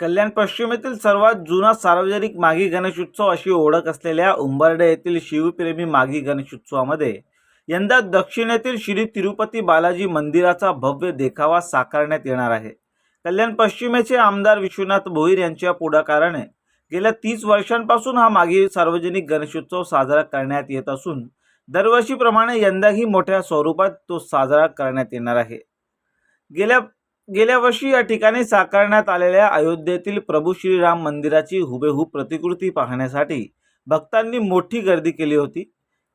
कल्याण पश्चिमेतील सर्वात जुना सार्वजनिक माघी गणेशोत्सव अशी ओळख असलेल्या उंबर्डे येथील शिवप्रेमी माघी गणेशोत्सवामध्ये यंदा दक्षिणेतील श्री तिरुपती बालाजी मंदिराचा भव्य देखावा साकारण्यात येणार आहे. कल्याण पश्चिमेचे आमदार विश्वनाथ भोईर यांच्या पुढाकाराने गेल्या तीस वर्षांपासून हा मागी सार्वजनिक गणेशोत्सव साजरा करण्यात येत असून दरवर्षीप्रमाणे यंदाही मोठ्या स्वरूपात तो साजरा करण्यात येणार आहे. गेल्या गेल्या वर्षी या ठिकाणी साकारण्यात आलेल्या अयोध्येतील प्रभू श्रीराम मंदिराची हुबेहूब प्रतिकृती पाहण्यासाठी भक्तांनी मोठी गर्दी केली होती.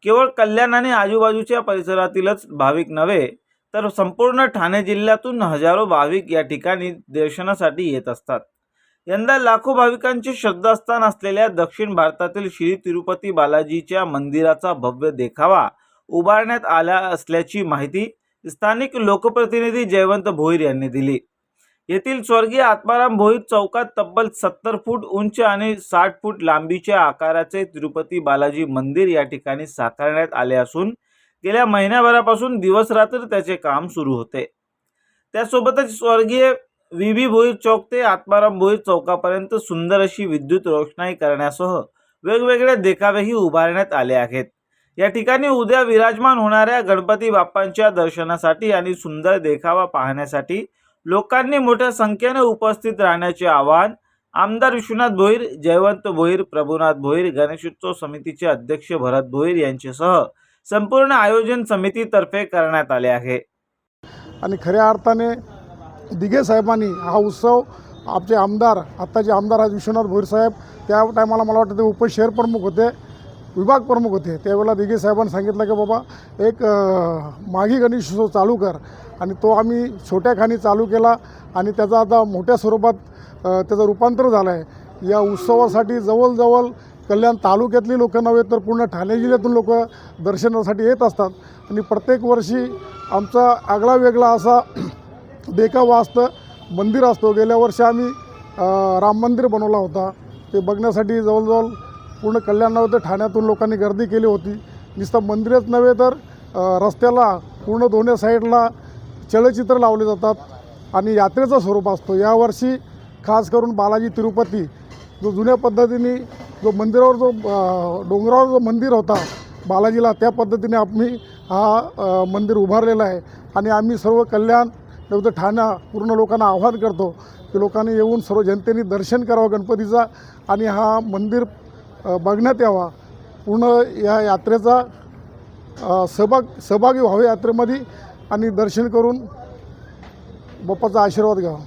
केवळ कल्याण आणि आजूबाजूच्या परिसरातीलच भाविक नव्हे तर संपूर्ण ठाणे जिल्ह्यातून हजारो भाविक या ठिकाणी दर्शनासाठी येत असतात. यंदा लाखो भाविकांचे श्रद्धास्थान असलेल्या दक्षिण भारतातील श्री तिरुपती बालाजीच्या मंदिराचा भव्य देखावा उभारण्यात आला असल्याची माहिती स्थानिक लोकप्रतिनिधी जयवंत भोईर यांनी दिली. येथील स्वर्गीय आत्माराम भोईर चौकात तब्बल सत्तर फूट उंच आणि साठ फूट लांबीच्या आकाराचे तिरुपती बालाजी मंदिर या ठिकाणी साकारण्यात आले असून गेल्या महिन्याभरापासून दिवसरात्र त्याचे काम सुरू होते. त्यासोबतच स्वर्गीय व्ही. बी भोईर चौक ते आत्माराम भोईर चौकापर्यंत सुंदर अशी विद्युत रोषणाई करण्यासह वेगवेगळे देखावेही उभारण्यात आले आहेत. या ठिकाणी उद्या विराजमान होणाऱ्या गणपती बाप्पांच्या दर्शनासाठी आणि सुंदर देखावा पाहण्यासाठी लोकांनी मोठ्या संख्येने उपस्थित राहण्याचे आवाहन आमदार विश्वनाथ भोईर जयवंत भोईर प्रभुनाथ भोईर गणेशोत्सव समितीचे अध्यक्ष भरत भोईर यांच्यासह संपूर्ण आयोजन समितीतर्फे करण्यात आले आहे. आणि खऱ्या अर्थाने दिघे साहेबांनी हा उत्सव आमचे आमदार आत्ताचे आमदार आज विश्वनाथ भोईर साहेब त्या टायमाला मला वाटतं ते उपशहर प्रमुख होते. विभाग प्रमुख होते. त्यावेळेला दिघे साहेबांनी सांगितलं की बाबा एक माघी गणेश गणेशोत्सव चालू कर. आणि तो आम्ही छोट्या खाणी चालू केला आणि त्याचा आता मोठ्या स्वरूपात त्याचं रूपांतर झालं आहे या उत्सवासाठी जवळजवळ कल्याण तालुक्यातली लोक नव्हे तर पूर्ण ठाणे जिल्ह्यातून लोक दर्शनासाठी येत असतात. आणि प्रत्येक वर्षी आमचा आगळा वेगळा असा देखावा असतं मंदिर असतो. गेल्या वर्षी आम्ही राम मंदिर बनवला होता. ते बघण्यासाठी जवळजवळ पूर्ण कल्याण नव्हे ठाण्यातून लोकांनी गर्दी केली होती. नुसतं मंदिरच नव्हे तर रस्त्याला पूर्ण दोन्ही साईडला चलचित्र लावले जातात आणि यात्रेचं स्वरूप असतो. यावर्षी खास करून बालाजी तिरुपती जो जुन्या पद्धतीने जो मंदिरावर जो डोंगरावर जो मंदिर होता बालाजीला त्या पद्धतीने आम्ही हा मंदिर उभारलेला आहे. आणि आम्ही सर्व कल्याण नव्हे ठाण्या पूर्ण लोकांना आव्हान करतो की लोकांनी येऊन सर्व जनतेने दर्शन करावं गणपतीचा आणि हा मंदिर बघण्यात यावा. पूर्ण या यात्रेचा सहभाग सहभागी व्हावे यात्रेमध्ये आणि दर्शन करून बाप्पाचा आशीर्वाद घ्यावा.